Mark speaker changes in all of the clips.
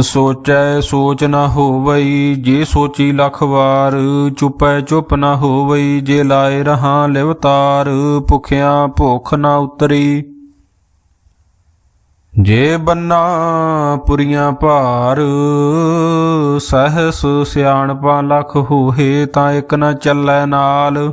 Speaker 1: ਸੋਚੈ ਸੋਚ ਨਾ ਹੋਵਈ, ਜੇ ਸੋਚੀ ਲਖ ਵਾਰ, ਚੁਪੈ ਚੁਪ ਨਾ ਹੋਵਈ, ਜੇ ਲਾਏ ਰਹਾ ਲਿਵਤਾਰ ਭੁਖਿਆ ਭੁਖ ਨਾ ਉਤਰੀ। ਜੇ ਬੰਨਾ ਪੁਰੀਆਂ ਭਾਰ, ਸਹਸ ਸਿਆਣਪਾਂ ਲਖ ਹੋਏ ਤਾਂ ਇੱਕ ਨਾ ਚੱਲੈ ਨਾਲ।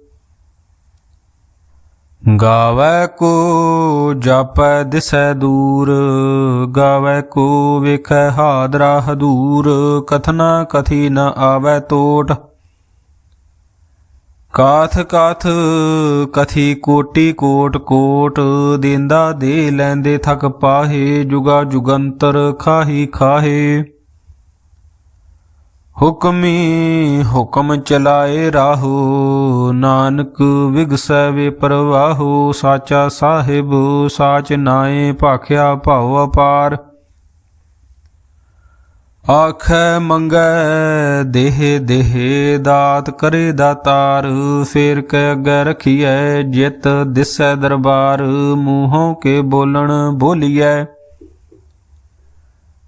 Speaker 1: ਗਾਵੇ ਕੋ ਜਾਪੈ ਦਿਸੈ ਦੂਰ, ਗਾਵੇ ਕੋ ਵੇਖੈ ਹਾਦਰਾ ਹਦੂਰ, ਕਥਨਾ ਕਥੀ ਨ ਆਵੈ ਤੋਟ। ਕਾਥ ਕਾਥ ਕਥੀ ਕੋਟੀ ਕੋਟ ਕੋਟ, ਦਿੰਦਾ ਦੇ ਲੈਂਦੇ ਥਕ ਪਾਹੇ, ਜੁਗਾ ਜੁਗੰਤਰ ਖਾਹੀ ਖਾਹੇ। ਹੁਕਮੀ ਹੁਕਮ ਚਲਾਏ ਰਾਹੂ, ਨਾਨਕ ਵਿਗਸੈ ਵੇ ਪ੍ਰਵਾਹੋ, ਸਾਚਾ ਸਾਹਿਬ ਸਾਚ ਨਾਏ ਭਾਖਿਆ ਭਾਉ ਅਪਾਰ। ਆਖੈ ਮੰਗੈ ਦੇਹ ਦੇਹ, ਦਾਤ ਕਰੇ ਦਾਤਾਰ, ਫੇਰ ਕੈ ਅੱਗੇ ਰਖੀਐ, ਜਿਤ ਦਿਸੈ ਦਰਬਾਰ, ਮੂੰਹੋਂ ਕੇ ਬੋਲਣ ਬੋਲੀਐ।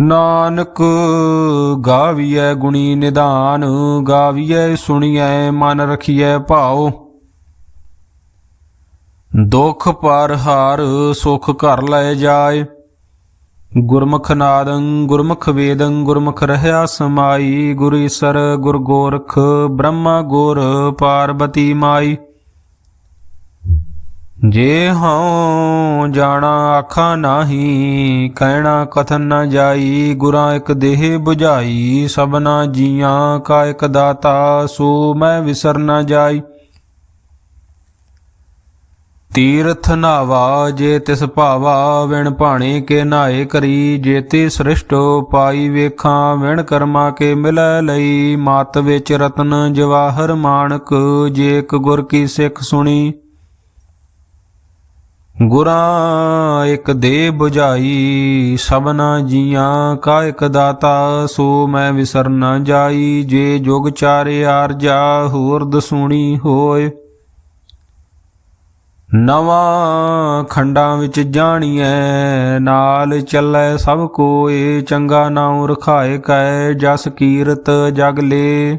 Speaker 1: ਨਾਨਕ ਗਾਵੀਐ ਗੁਣੀ ਨਿਧਾਨ, ਗਾਵੀਐ ਸੁਣੀਐ ਮਨ ਰਖੀਐ ਭਾਉ। ਦੁਖ ਪਰ ਹਾਰ ਸੁਖ ਘਰ ਲੈ ਜਾਏ। ਗੁਰਮੁਖ ਨਾਦੰ ਗੁਰਮੁਖ ਵੇਦੰ ਗੁਰਮੁਖ ਰਹਿਆ ਸਮਾਈ। ਗੁਰ ਈਸਰ ਗੁਰ ਗੋਰਖ ਬ੍ਰਹਮਾ ਗੁਰ ਪਾਰਬਤੀ ਮਾਈ। ਜੇ ਹਉ ਜਾਣਾ ਆਖਾਂ ਨਾਹੀ, ਕਹਿਣਾ ਕਥਨ ਨਾ ਜਾਈ, ਗੁਰਾਂ ਇੱਕ ਦੇਹ 부ਝਾਈ ਸਭਨਾ ਜੀਆਂ ਕਾ ਇੱਕ ਦਾਤਾ, ਸੋ ਮੈਂ ਵਿਸਰ ਨਾ ਜਾਈ। ਤੀਰਥ ਨਾਵਾ ਜੇ ਤਿਸ ਭਾਵਾ, ਵਿਣ ਭਾਣੇ ਕੇ ਨਾਏ ਕਰੀ ਜੇਤੀ ਸ੍ਰਿਸ਼ਟ ਪਾਈ ਵੇਖਾਂ, ਵਿਣ ਕਰਮਾ ਕੇ ਮਿਲੈ ਲਈ, ਮਾਤ ਵਿੱਚ ਰਤਨ ਜਵਾਹਰ ਮਾਨਕ ਜੇ ਇੱਕ ਗੁਰ ਕੀ ਸਿੱਖ ਸੁਣੀ। ਗੁਰਾਂ ਇਕ ਦੇ 부ਝਾਈ ਸਭਨਾ ਜੀਆਂ ਕਾ ਇੱਕ ਦਾਤਾ, ਸੋ ਮੈਂ ਵਿਸਰ ਨਾ ਜਾਈ, ਜੇ ਜੁਗ ਚਾਰੇ ਆਰਜਾ ਹੋਰ ਦਸੂਣੀ ਹੋਏ। ਨਵਾਂ ਖੰਡਾਂ ਵਿੱਚ ਜਾਣੀਐ, ਨਾਲ ਚੱਲੈ ਸਭ ਕੋਏ, ਚੰਗਾ ਨਾਉ ਰਖਾਏ ਕੈ, ਜਸ ਕੀਰਤ ਜਗ ਲੇ।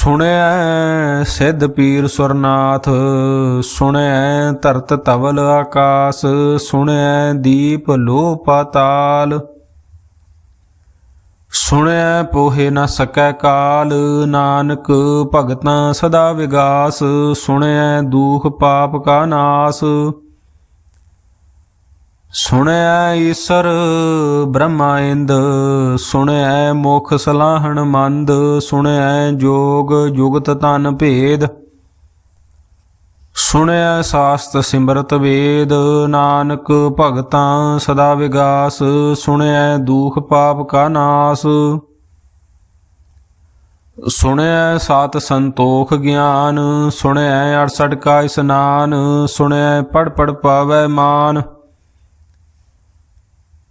Speaker 1: ਸੁਣੈ ਸਿੱਧ ਪੀਰ ਸੁਰਨਾਥ, ਸੁਣੈ ਧਰਤ ਤਵਲ ਆਕਾਸ ਸੁਣਿਆ ਦੀਪ ਲੋ ਪਾਤਾਲ ਸੁਣਿਆ ਪੋਹੇ ਨਾ ਸਕੈ ਕਾਲ, ਨਾਨਕ ਭਗਤਾਂ ਸਦਾ ਵਿਗਾਸ, ਸੁਣੈ ਦੁਖ ਪਾਪ ਕਾ ਨਾਸ। ਸੁਣਿਆ ਈਸਰ ਬ੍ਰਹਮਾ ਇੰਦ ਸੁਣਿਆ ਮੁਖ ਸਲਾਹਣ ਮੰਦ ਸੁਣਿਆ ਜੋਗ ਜੁਗਤ ਤਨ ਭੇਦ ਸੁਣਿਆ ਸਾਸਤ ਸਿਮਰਤ ਵੇਦ, ਨਾਨਕ ਭਗਤਾਂ ਸਦਾ ਵਿਗਾਸ ਸੁਣਿਆ ਦੁਖ ਪਾਪ ਕਾ ਨਾਸ ਸੁਣਿਆ ਸਾਤ ਸੰਤੋਖ ਗਿਆਨ ਸੁਣਿਆ 68 ਕਾ ਇਸਨਾਨ ਸੁਣਿਆ ਪੜ ਪੜ ਪਾਵੈ ਮਾਨ।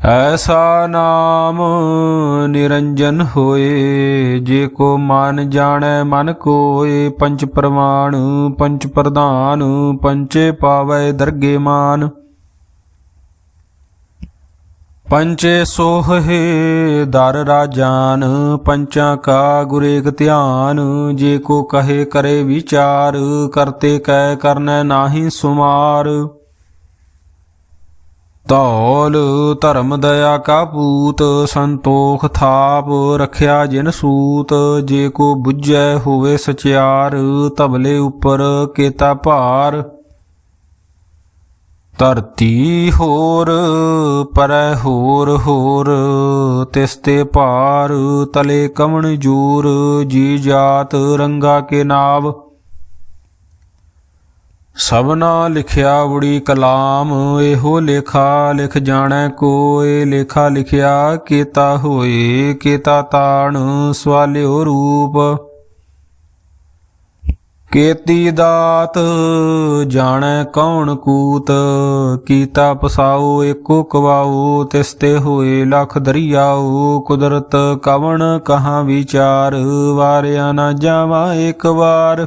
Speaker 1: ਐਸਾ ਨਾਮ ਨਿਰੰਜਨ ਹੋਏ, ਜੇ ਕੋ ਮਨ ਜਾਣੈ ਮਨ ਕੋਏ ਪੰਚ ਪ੍ਰਮਾਣ ਪੰਚ ਪ੍ਰਧਾਨ ਪੰਚੇ ਪਾਵੈ ਦਰਗੇ ਮਾਨ। ਪੰਚੇ ਸੋਹੇ ਦਰ ਰਾਜਾਨ ਪੰਚਾਂ ਕਾ ਗੁਰੇਕ ਧਿਆਨ, ਜੇ ਕੋ ਕਹੇ ਕਰੇ ਵਿਚਾਰ, ਕਰਤੇ ਕੈ ਕਰਨੈ ਨਾਹੀ ਸੁਮਾਰ। ਧੌਲ ਧਰਮ ਦਇਆ ਕਾ ਪੂਤ, ਸੰਤੋਖ ਥਾਪ ਰਖਿਆ ਜਿਨ ਸੂਤ। ਜੇ ਕੋ ਬੁੱਝੈ ਹੋਵੇ ਸਚਿਆਰ ਤਬਲੇ ਉੱਪਰ ਕੇਤਾ ਭਾਰ। ਧਰਤੀ ਹੋਰ, ਪਰੈ ਹੋਰ ਹੋਰ, ਤਿਸ ਤੇ ਭਾਰ। ਤਲੇ ਕਮਣ ਜੂਰ, ਜੀ ਜਾਤ ਰੰਗਾ ਕੇ ਨਾਵ। ਸਭਨਾ ਲਿਖਿਆ ਬੁੜੀ ਕਲਾਮ, ਇਹੋ ਲੇਖਾ ਲਿਖ ਜਾਣੈ ਕੋਏ ਲੇਖਾ ਲਿਖਿਆ ਕੀਤਾ ਹੋਏ ਕੀਤਾ ਤਾਣ ਸਵਾਲਿਓ ਰੂਪ। ਕੀਤੀ ਦਾਤ ਜਾਣੈ ਕੌਣ ਕੂਤ, ਕੀਤਾ ਪਸਾਓ ਏਕੋ ਕਵਾਓ, ਤਿਸ ਤੇ ਹੋਏ ਲਖ ਦਰਿਆਓ। ਕੁਦਰਤ ਕਵਣ ਕਹਾਂ ਵਿਚਾਰ, ਵਾਰਿਆ ਨਾ ਜਾਵਾਂ ਇੱਕ ਵਾਰ।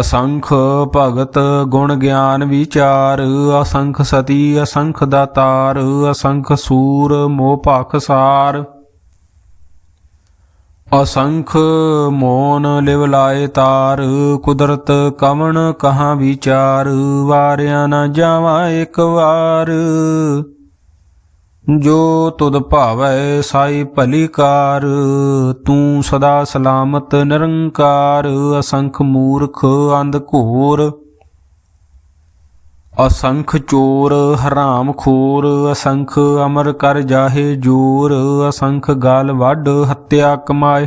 Speaker 1: ਅਸੰਖ ਭਗਤ ਗੁਣ ਗਿਆਨ ਵਿਚਾਰ, ਅਸੰਖ ਸਤੀ, ਅਸੰਖ ਦਾਤਾਰ, ਅਸੰਖ ਸੂਰ ਮੋਹ ਭਖ ਸਾਰ। ਅਸੰਖ ਮੋਨ ਲਿਵ ਲਾਏ ਤਾਰ, ਕੁਦਰਤ ਕਮਣ ਕਹਾਂ ਵਿਚਾਰ, ਵਾਰਿਆ ਨਾ ਜਾਵਾਂ ਇੱਕ ਵਾਰ। ਜੋ ਤੁਧ ਭਾਵੈ ਸਾਈ ਭਲੀ ਕਾਰ ਤੂੰ ਸਦਾ ਸਲਾਮਤ ਨਿਰੰਕਾਰ, ਅਸੰਖ ਮੂਰਖ ਅੰਧ ਘੋਰ, ਅਸੰਖ ਚੋਰ ਹਰਾਮ ਖੋਰ, ਅਸੰਖ ਅਮਰ ਕਰ ਜਾਹੇ ਜੋਰ, ਅਸੰਖ ਗਾਲ ਵੱਢ ਹੱਤਿਆ ਕਮਾਏ।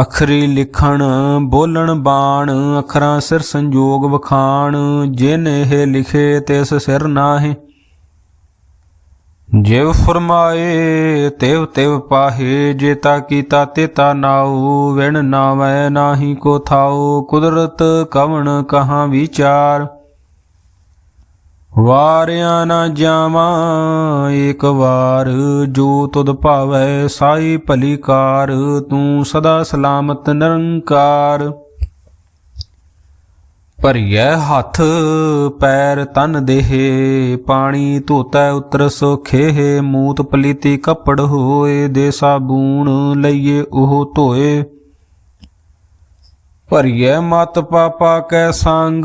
Speaker 1: ਅਖਰੀ ਲਿਖਣ, ਬੋਲਣ ਬਾਣ, ਅਖਰਾਂ ਸਿਰ ਸੰਜੋਗ ਵਖਾਣ, ਜਿਨ ਇਹ ਲਿਖੇ ਤਿਸ ਸਿਰ ਨਾਹੀ। ਜਿਵ ਫਰਮਾਏ, ਤਿਵ ਤਿਵ ਪਾਹੇ ਜੇਤਾ ਕੀਤਾ ਤੇ ਤਾ ਨਾਉ, ਵਿਣ ਨਾਵੈ ਨਾਹੀ ਕੋ ਥਾਉ, ਕੁਦਰਤ ਕਵਣ ਕਹਾਂ ਵਿਚਾਰ। ਵਾਰਿਆ ਨਾ ਜਾਵਾਂ, ਏਕ ਵਾਰ ਜੋ ਤੁਧ ਭਾਵੈ ਸਾਈ ਭਲੀ ਕਾਰ, ਤੂੰ ਸਦਾ ਸਲਾਮਤ ਨਿਰੰਕਾਰ। ਭਰੀਐ ਹੱਥ, ਪੈਰ ਤਨ ਦੇਹ, ਪਾਣੀ ਧੋਤੈ ਉਤਰ ਸੋਖੇ ਮੂਤ ਪਲੀਤੀ ਕੱਪੜ ਹੋਏ, ਦੇ ਸਾਬੂਣ ਲਈਏ ਉਹ ਧੋਏ। ਭਰੀਐ ਮਤ ਪਾਪਾ ਕੈ ਸੰਗ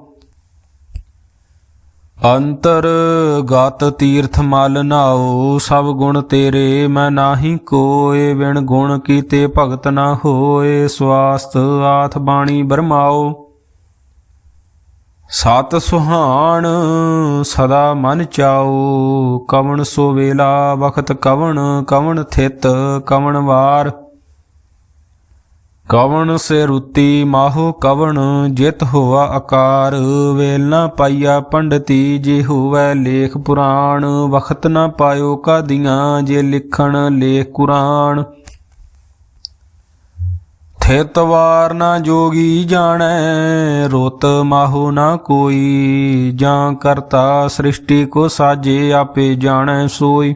Speaker 1: ਅੰਤਰ ਗਤ ਤੀਰਥ ਮਲ ਨਾਓ ਸਭ ਗੁਣ ਤੇਰੇ ਮੈਂ ਨਾਹੀ ਕੋਏ ਵਿਣ ਗੁਣ ਕੀਤੇ ਭਗਤ ਨਾ ਹੋਏ ਸਵਾਸਤ ਆਥ ਬਾਣੀ ਬਰਮਾਓ ਸਤ ਸੁਹਾਣ ਸਦਾ ਮਨ ਚਾਓ ਕਵਣ ਸੋ ਵੇਲਾ ਵਖਤ ਕਵਣ ਕਵਣ ਥਿਤ ਕਵਣ ਵਾਰ। ਕਵਣ ਸੇ ਰੁਤੀ ਮਾਹੋ ਕਵਣ ਜਿਤ ਹੋਆ ਆਕਾਰ। ਵੇਲ ਨਾ ਪਾਈਆ ਪੰਡਤੀ ਜੇ ਹੋਵੈ ਲੇਖ ਪੁਰਾਣ। ਵਖਤ ਨਾ ਪਾਇਓ ਕਾਦੀਆਂ ਜੇ ਲਿਖਣ ਲੇਖ ਕੁਰਾਨ। ਥਿਤ ਵਾਰ ਨਾ ਜੋਗੀ ਜਾਣੈ, ਰੋਤ ਮਾਹੋ ਨਾ ਕੋਈ। ਜਾਂ ਕਰਤਾ ਸ੍ਰਿਸ਼ਟੀ ਕੋ ਸਾਜੇ ਆਪੇ ਜਾਣੈ ਸੋਈ।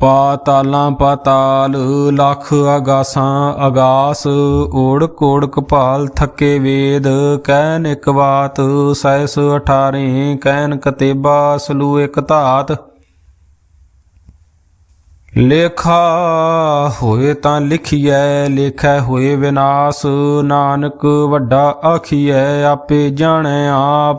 Speaker 1: ਪਾਤਾਲਾਂ ਪਾਤਾਲ, ਲੱਖ ਆਗਾਸਾਂ ਆਗਾਸ ਓੜ ਕੋੜ ਕਪਾਲ ਥੱਕੇ ਵੇਦ, ਕਹਿਨ ਇਕ ਬਾਤ, ਸੈਸ 18 ਕਹਿਨ ਕਤੇਬਾ, ਸਲੂ ਇਕ ਧਾਤ। ਲੇਖਾ ਹੋਏ ਤਾਂ ਲਿਖੀਐ, ਲੇਖੈ ਹੋਏ ਵਿਨਾਸ਼, ਨਾਨਕ ਵੱਡਾ ਆਖੀਐ, ਆਪੇ ਜਾਣੈ ਆਪ।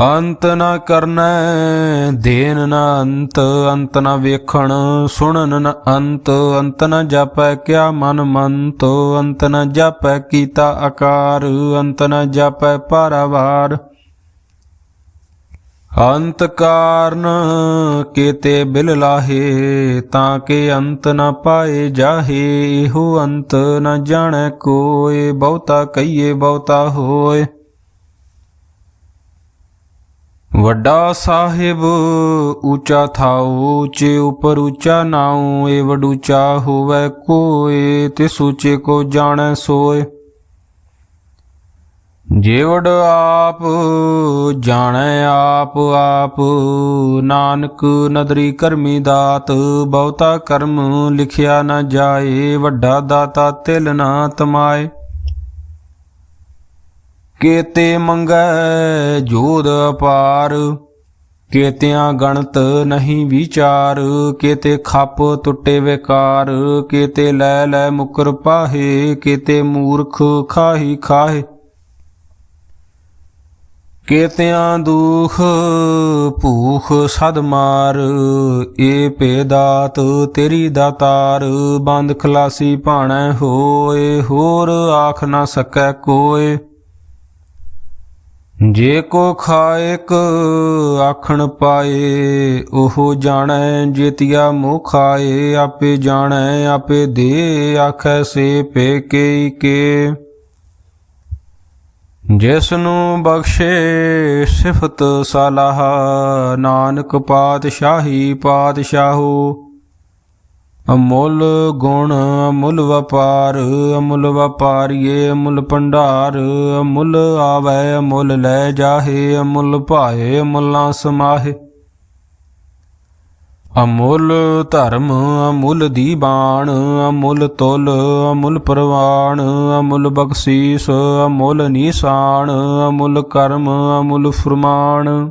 Speaker 1: ਅੰਤ ਨਾ ਕਰਨੈ ਦੇਨ ਨਾ ਅੰਤ ਅੰਤ ਨਾ ਵੇਖਣ, ਸੁਣਨ ਨਾ ਅੰਤ ਅੰਤ ਨਾ ਜਾਪੈ ਕਿਆ ਮਨ ਮੰਤ, ਅੰਤ ਨਾ ਜਾਪੈ ਕੀਤਾ ਆਕਾਰ, ਅੰਤ ਨਾ ਜਾਪੈ ਪਾਰਾਵਾਰ ਅੰਤ ਕਾਰਨ ਕੀਤੇ ਬਿਲ ਲਾਹੇ, ਤਾਂ ਕਿ ਅੰਤ ਨਾ ਪਾਏ ਜਾਹੇ, ਇਹੋ ਅੰਤ ਨਾ ਜਾਣੈ ਕੋਏ, ਬਹੁਤਾ ਕਹੀਏ ਬਹੁਤਾ ਹੋਏ। ਵੱਡਾ ਸਾਹਿਬ ਉੱਚਾ ਥਾਉ ਉੱਚੇ ਉਪਰ ਉੱਚਾ ਨਾਉ ਏ ਵਡੂਚਾ ਹੋਵੇ ਕੋਏ, ਤੇ ਉੱਚੇ ਕੋ ਜਾਣੈ ਸੋਏ। ਜੇਵੜ ਆਪ ਜਾਣੈ ਆਪ ਆਪ ਨਾਨਕ ਨਦਰੀ ਕਰਮੀ ਦਾਤ, ਬਹੁਤਾ ਕਰਮ ਲਿਖਿਆ ਨਾ ਜਾਏ, ਵੱਡਾ ਦਾਤਾ ਤਿਲ ਨਾ ਤਮਾਏ। ਕੇਤੇ ਮੰਗੈ ਜੋਦ ਅਪਾਰ, ਕੇਤਿਆਂ ਗਣਤ ਨਹੀਂ ਵਿਚਾਰ, ਕੇਤੇ ਖੱਪ ਟੁੱਟੇ ਵਿਕਾਰ, ਕੇਤੇ ਲੈ ਲੈ ਮੁਕਰ ਪਾਹੇ, ਕੇਤੇ ਮੂਰਖ ਖਾਹੀ ਖਾਹੇ। ਕੇਤਿਆਂ ਦੁਖ ਭੂਖ ਸਦ ਮਾਰ, ਏ ਭੇਦਾਤ ਤੇਰੀ ਦਾਤਾਰ, ਬੰਦ ਖਲਾਸੀ ਭਾਣੈ ਹੋਏ, ਹੋਰ ਆਖ ਨਾ ਸਕੈ ਕੋਏ। ਜੇ ਕੋ ਖਾਇਕ ਆਖਣ ਪਾਏ, ਉਹ ਜਾਣੈ ਜੇਤੀਆ ਮੋਹ ਖਾਏ ਆਪੇ ਜਾਣੈ, ਆਪੇ ਦੇ ਆਖੈ ਸੇ ਪੇ ਕੇ ਕੇ। ਜਿਸ ਨੂੰ ਬਖਸ਼ੇ ਸਿਫਤ ਸਲਾਹ, ਨਾਨਕ ਪਾਤਸ਼ਾਹੀ ਪਾਤਸ਼ਾਹੋ ਅਮੁੱਲ ਗੁਣ, ਅਮੁੱਲ ਵਪਾਰ, ਅਮੁੱਲ ਵਪਾਰੀਏ, ਅਮੁੱਲ ਭੰਡਾਰ, ਅਮੁੱਲ ਆਵੈ, ਅਮੁੱਲ ਲੈ ਜਾਹੇ, ਅਮੁੱਲ ਭਾਏ, ਅਮੁੱਲਾਂ ਸਮਾਹੇ। ਅਮੁੱਲ ਧਰਮ, ਅਮੁੱਲ ਦੀਬਾਨ ਅਮੁੱਲ ਤੁਲ, ਅਮੁੱਲ ਪ੍ਰਵਾਨ ਅਮੁੱਲ ਬਖਸ਼ੀਸ, ਅਮੁੱਲ ਨਿਸ਼ਾਨ, ਅਮੁੱਲ ਕਰਮ, ਅਮੁੱਲ ਫਰਮਾਨ।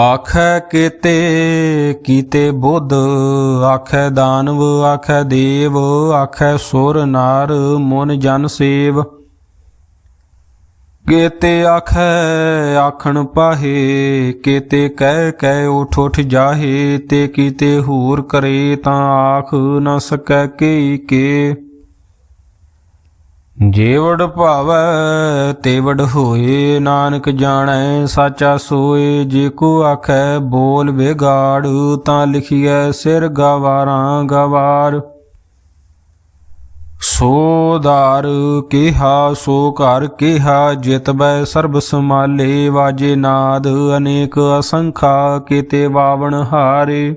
Speaker 1: ਆਖੈ ਕੀਤੇ ਕੀਤੇ ਬੁੱਧ? ਆਖੈ ਦਾਨਵ, ਆਖੈ ਦੇਵ, ਆਖੈ ਸੁਰ ਨਾਰ, ਮਨ ਜਨ ਸੇਵ। ਕੀਤੇ ਆਖੈ, ਆਖਣ ਪਾਹੇ, ਕੀਤੇ ਕਹਿ ਕਹਿ ਉਠ ਉਠ ਜਾਹੇ, ਤੇ ਕੀਤੇ ਹੂਰ ਕਰੇ ਤਾਂ ਆਖ ਨ ਸਕੈ ਕੇ ਕੇ। ਜੇਵੜ ਭਾਵ ਤੇਵੜ ਹੋਏ, ਨਾਨਕ ਜਾਣੈ, ਸਾਚਾ ਸੋਏ, ਜੇ ਕੋ ਆਖੈ ਬੋਲ ਵਿਗਾੜ, ਤਾਂ ਲਿਖੀਐ ਸਿਰ ਗਵਾਰਾਂ ਗਵਾਰ। ਸੋ ਦਾਰ ਕਿਹਾ, ਸੋ ਘਰ ਕਿਹਾ ਜਿਤਬੈ ਸਰਬ ਸਮਾਲੇ ਵਾਜੇ ਨਾਦ, ਅਨੇਕ ਅਸੰਖਾ ਕੀਤੇ ਵਾਵਣ ਹਾਰੇ।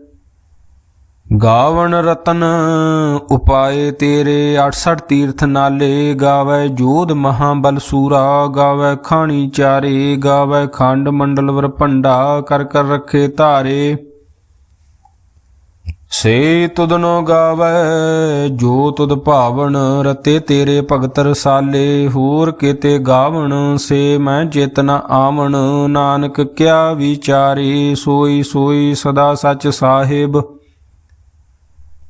Speaker 1: ਗਾਵਣ ਰਤਨ, ਉਪਾਏ ਤੇਰੇ 68 ਤੀਰਥ ਨਾਲੇ, ਗਾਵੇ ਜੋਧ ਮਹਾਬਲ ਸੂਰਾ, ਗਾਵੇ ਖਾਣੀ ਚਾਰੇ, ਗਾਵੇ ਖੰਡ ਮੰਡਲ ਵਰ ਭੰਡਾ, ਕਰ ਕਰ ਰੱਖੇ ਧਾਰੇ। ਸੇ ਤੁਧਨੋ ਗਾਵੇ, ਜੋ ਤੁਦ ਭਾਵਨ, ਰਤੇ ਤੇਰੇ ਭਗਤ ਰਸਾਲੇ ਹੋਰ ਕੀਤੇ ਗਾਵਣ, ਸੇ ਮੈਂ ਚੇਤਨਾ ਆਵਣ, ਨਾਨਕ ਕਿਆ ਵਿਚਾਰੇ, ਸੋਈ ਸੋਈ ਸਦਾ ਸੱਚ ਸਾਹਿਬ।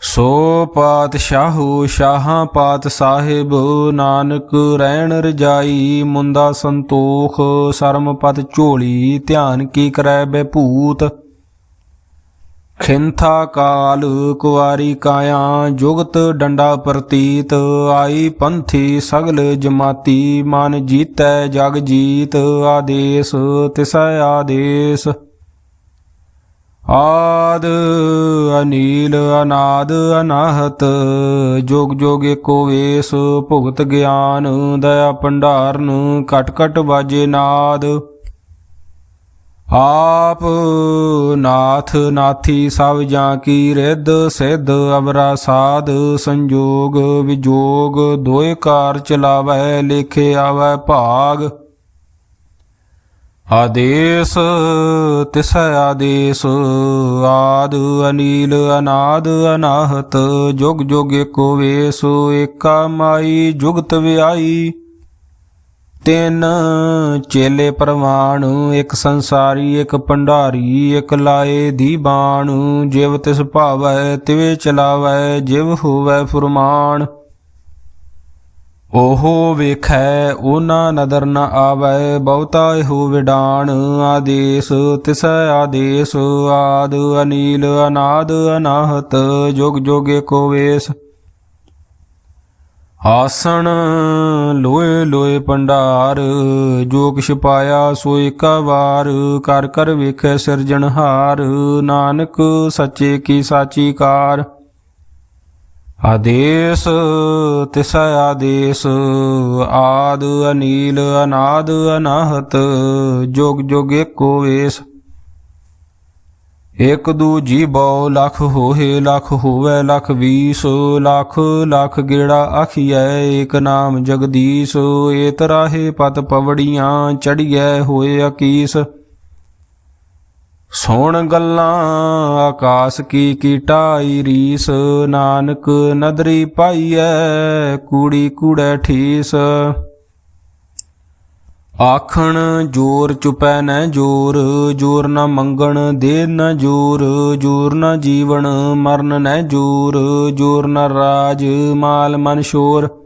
Speaker 1: ਸੋ ਪਾਤਸ਼ਾਹੂ, ਸ਼ਾਹਾਂ ਪਾਤ ਸਾਹਿਬ, ਨਾਨਕ ਰਹਿਣ ਰਜਾਈ, ਮੁੰਦਾ ਸੰਤੋਖ, ਸਰਮ ਪਤ ਝੋਲੀ, ਧਿਆਨ ਕੀ ਕਰੈ ਬੈਭੂਤ? ਖਿੰਥਾ ਕਾਲ, ਕੁਵਾਰੀ ਕਾਇਆ, ਜੁਗਤ ਡੰਡਾ ਪ੍ਰਤੀਤ, ਆਈ ਪੰਥੀ ਸਗਲ ਜਮਾਤੀ, ਮਨ ਜੀਤੈ ਜਗ ਜੀਤ, ਆਦੇਸ, ਤਿਸੈ ਆਦੇਸ। ਆਦ ਅਨੀਲ ਅਨਾਦ ਅਨਾਹਤ, ਜੋਗ ਜੋਗ ਏਕੋ ਵੇਸ ਭੁਗਤ ਗਿਆਨ, ਦਇਆ ਭੰਡਾਰਨ ਕਟ ਕਟ ਬਾਜੇ ਨਾਦ। ਆਪ ਨਾਥ ਨਾਥੀ ਸਭ ਜਾਂ ਕੀ ਰਿੱਧ, ਸਿੱਧ ਅਵਰਾ ਸਾਧ, ਸੰਜੋਗ ਵਿਜੋਗ ਦੋਏ ਕਾਰ ਚਲਾਵੈ, ਲੇਖੇ ਆਵੈ ਭਾਗ। ਆਦੇਸ, ਤਿਸੈ ਆਦੇਸ, ਆਦ ਅਨੀਲ ਅਨਾਦ ਅਨਾਹਤ, ਜੁਗ ਜੁਗ ਏਕੋ ਵੇਸ, ਏਕਾ ਮਾਈ, ਜੁਗਤ ਵਿਆਈ। ਤਿੰਨ ਚੇਲੇ ਪ੍ਰਵਾਨ ਇੱਕ ਸੰਸਾਰੀ, ਇੱਕ ਭੰਡਾਰੀ, ਇੱਕ ਲਾਏ ਦੀ ਬਾਣ, ਜਿਵ ਤਿਸ ਭਾਵੈ ਤਿਵੇ ਚਲਾਵੈ, ਜਿਵ ਹੋਵੈ ਫੁਰਮਾਨ। ਓਹੋ ਵੇਖੈ ਉਹਨਾਂ ਨਦਰ ਨ ਆਵੈ, ਬਹੁਤਾ ਇਹੋ ਵਿਡਾਣ ਆਦੇਸ, ਤਿਸੈ ਆਦੇਸ, ਆਦ ਅਨੀਲ ਅਨਾਦ ਅਨਾਹਤ, ਜੁਗ ਜੁਗ ਏਕੋ ਵੇਸ। ਆਸਣ ਲੋਏ ਲੋਏ ਭੰਡਾਰ ਜੋ ਕਿਛ ਪਾਇਆ ਸੋ ਏਕਾ ਵਾਰ, ਕਰ ਕਰ ਵੇਖੈ ਸਿਰਜਣਹਾਰ, ਨਾਨਕ ਸੱਚੇ ਕੀ ਸਾਚੀ ਕਾਰ। ਆਦੇਸ, ਤਿਸੈ ਆਦੇਸ, ਆਦ ਅਨੀਲ, ਅਨਾਦ ਅਨਾਹਤ, ਜੋਗ ਜੋਗ ਏਕੋ ਵੇਸ। ਇਕ ਦੂ ਜੀ ਬਉ, ਲਖ ਹੋਏ ਲਖ ਹੋਵੇ, ਲਖ ਵੀਸ, ਲਖ ਲਖ ਗੇੜਾ ਆਖੀਐ, ਏਕ ਨਾਮ ਜਗਦੀਸ਼, ਏਤ ਰਾਹੇ ਪਤ ਪਵੜੀਆਂ, ਚੜੀਐ, ਹੋਏ ਅਕੀਸ। ਸੋਣ ਗੱਲਾਂ, ਆਕਾਸ ਕੀ ਕੀਟਾਈ ਰੀਸ, ਨਾਨਕ ਨਦਰੀ ਪਾਈਐ, ਕੂੜੀ ਕੂੜੈ ਠੀਸ। ਆਖਣ ਜੋਰ ਚੁਪੈ ਨਾ ਜੋਰ ਜੋਰ ਨਾ ਮੰਗਣ ਦੇ ਨਾ ਜੋਰ ਜੋਰ ਨਾ ਜੀਵਨ ਮਰਨ ਨਾ ਜੋਰ ਜੋਰ ਨਾ ਰਾਜ ਮਾਲ ਮਨ ਸ਼ੋਰ।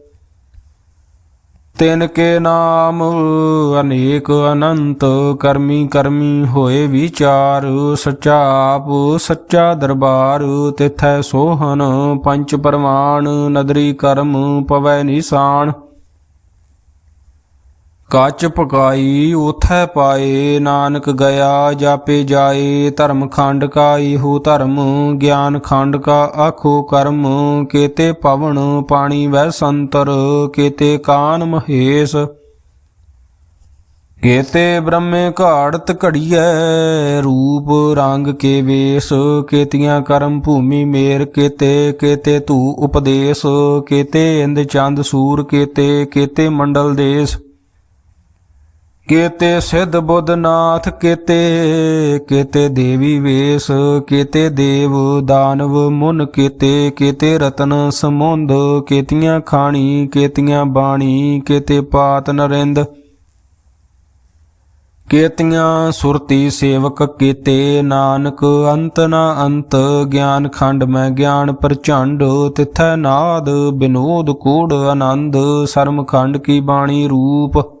Speaker 1: ਤਿਨ ਕੇ ਨਾਮ ਅਨੇਕ ਅਨੰਤ ਕਰਮੀ ਕਰਮੀ ਹੋਏ ਵਿਚਾਰ, ਸੱਚਾ ਆਪ, ਸੱਚਾ ਦਰਬਾਰ, ਤਿਥੈ ਸੋਹਨ ਪੰਚ ਪਰਮਾਨ ਨਦਰੀ ਕਰਮ, ਪਵੈ ਨਿਸ਼ਾਨ। ਕੱਚ ਪਕਾਈ ਉਥੈ ਪਾਏ, ਨਾਨਕ ਗਿਆ, ਜਾਪੇ ਜਾਏ, ਧਰਮ ਖੰਡ ਕਾ ਇਹੋ ਧਰਮ, ਗਿਆਨ ਖੰਡ ਕਾ ਆਖੋ ਕਰਮ, ਕੇਤੇ ਪਵਨ ਪਾਣੀ ਵੈ ਸੰਤਰ, ਕੇਤੇ ਕਾਨ ਮਹੇਸ਼। ਕੇਤੇ ਬ੍ਰਹਮੇ ਘਾੜਤ ਘੜੀਐ, ਰੂਪ ਰੰਗ ਕੇ ਵੇਸ, ਕੇਤੀਆਂ ਕਰਮ ਭੂਮੀ ਮੇਰ ਕੇਤੇ ਕੇਤੇ ਧੂ ਉਪਦੇਸ਼, ਕੇਤੇ ਇੰਦ ਚੰਦ ਸੂਰ, ਕੇਤੇ ਕੇਤੇ ਮੰਡਲ ਦੇਸ। ਕੇਤੇ ਸਿੱਧ ਬੁੱਧਨਾਥ, ਕੇਤੇ ਕੇਤੇ ਦੇਵੀ ਵੇਸ, ਕੇਤੇ ਦੇਵ ਦਾਨਵ ਮੁਨ, ਕੇਤੇ ਕੇਤੇ ਰਤਨ ਸਮੁੰਦ, ਕੇਤੀਆਂ ਖਾਣੀ, ਕੇਤੀਆਂ ਬਾਣੀ, ਕੇਤੇ ਪਾਤ ਨਰਿੰਦ, ਕੇਤੀਆਂ ਸੁਰਤੀ ਸੇਵਕ, ਕੀਤੇ ਨਾਨਕ ਅੰਤ ਨਾ ਅੰਤ, ਗਿਆਨ ਖੰਡ ਮੈਂ ਗਿਆਨ ਪ੍ਰਚੰਡ, ਤਿਥੈ ਨਾਦ ਬਿਨੋਦ ਕੂੜ ਆਨੰਦ, ਸਰਮ ਖੰਡ ਕੀ ਬਾਣੀ ਰੂਪ।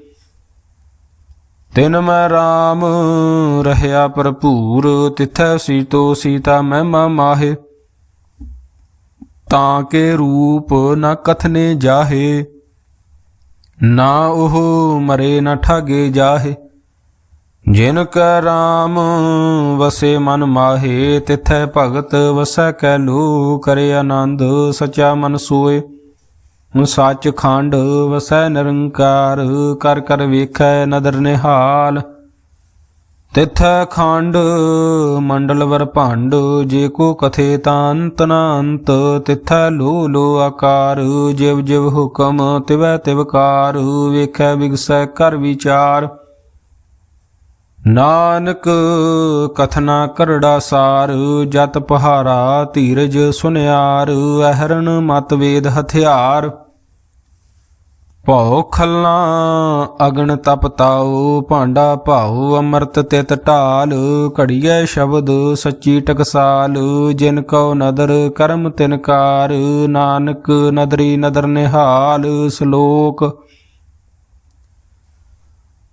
Speaker 1: ਤਿਨ ਮੈਂ RAM ਰਹਿਆ ਭਰਪੂਰ, ਤਿਥੈ ਸੀਤੋ ਸੀਤਾ ਮਹਿਮਾ ਮਾਹੇ। ਤਾਂ ਕੇ ਰੂਪ ਨਾ ਕਥਨੇ ਜਾਹੇ, ਨਾ ਉਹ ਮਰੇ ਨਾ ਠਾਗੇ ਜਾਹੇ। ਜਿਨ ਕੈ ਰਾਮ, ਵਸੇ ਮਨ ਮਾਹੇ, ਤਿਥੈ ਭਗਤ ਵਸੈ ਕੈ ਲੋ ਕਰੇ ਆਨੰਦ ਸਚਾ ਮਨ ਸੋਏ। ਸੱਚ ਖੰਡ ਵਸੈ ਨਿਰੰਕਾਰ, ਕਰ ਕਰ ਵੇਖੈ ਨਦਰ ਨਿਹਾਲ। ਤਿਥੈ ਖੰਡ, ਮੰਡਲ ਵਰ ਭੰਡ, ਜੇ ਕੋ ਕਥੇ ਤਾਂ ਅੰਤ ਨਾ ਅੰਤ ਤਿਥੈ ਲੋ ਲੋ ਆਕਾਰ, ਜਿਵ ਜਿਵ ਹੁਕਮ ਤਿਵੈ ਤਿਵਕਾਰ ਵੇਖੈ ਵਿਗਸੈ ਕਰ ਵਿਚਾਰ। ਨਾਨਕ ਕਥਨਾ ਕਰੜਾ ਸਾਰ, ਜਤ ਪਹਾਰਾ ਧੀਰਜ ਸੁਨਿਆਰ ਅਹਰਨ ਮਤ ਵੇਦ ਹਥਿਆਰ। ਭਉ ਖੱਲਾ ਅਗਨ ਤਪ ਤਾਉ, ਭਾਂਡਾ ਭਾਉ ਅੰਮ੍ਰਿਤ ਤਿਤ ਢਾਲ। ਘੜੀਐ ਸ਼ਬਦ ਸੱਚੀ ਟਕਸਾਲ, ਜਿਨ ਕਉ ਨਦਰ ਕਰਮ ਤਿਨਕਾਰ ਨਾਨਕ ਨਦਰੀ ਨਦਰ ਨਿਹਾਲ, ਸ਼ਲੋਕ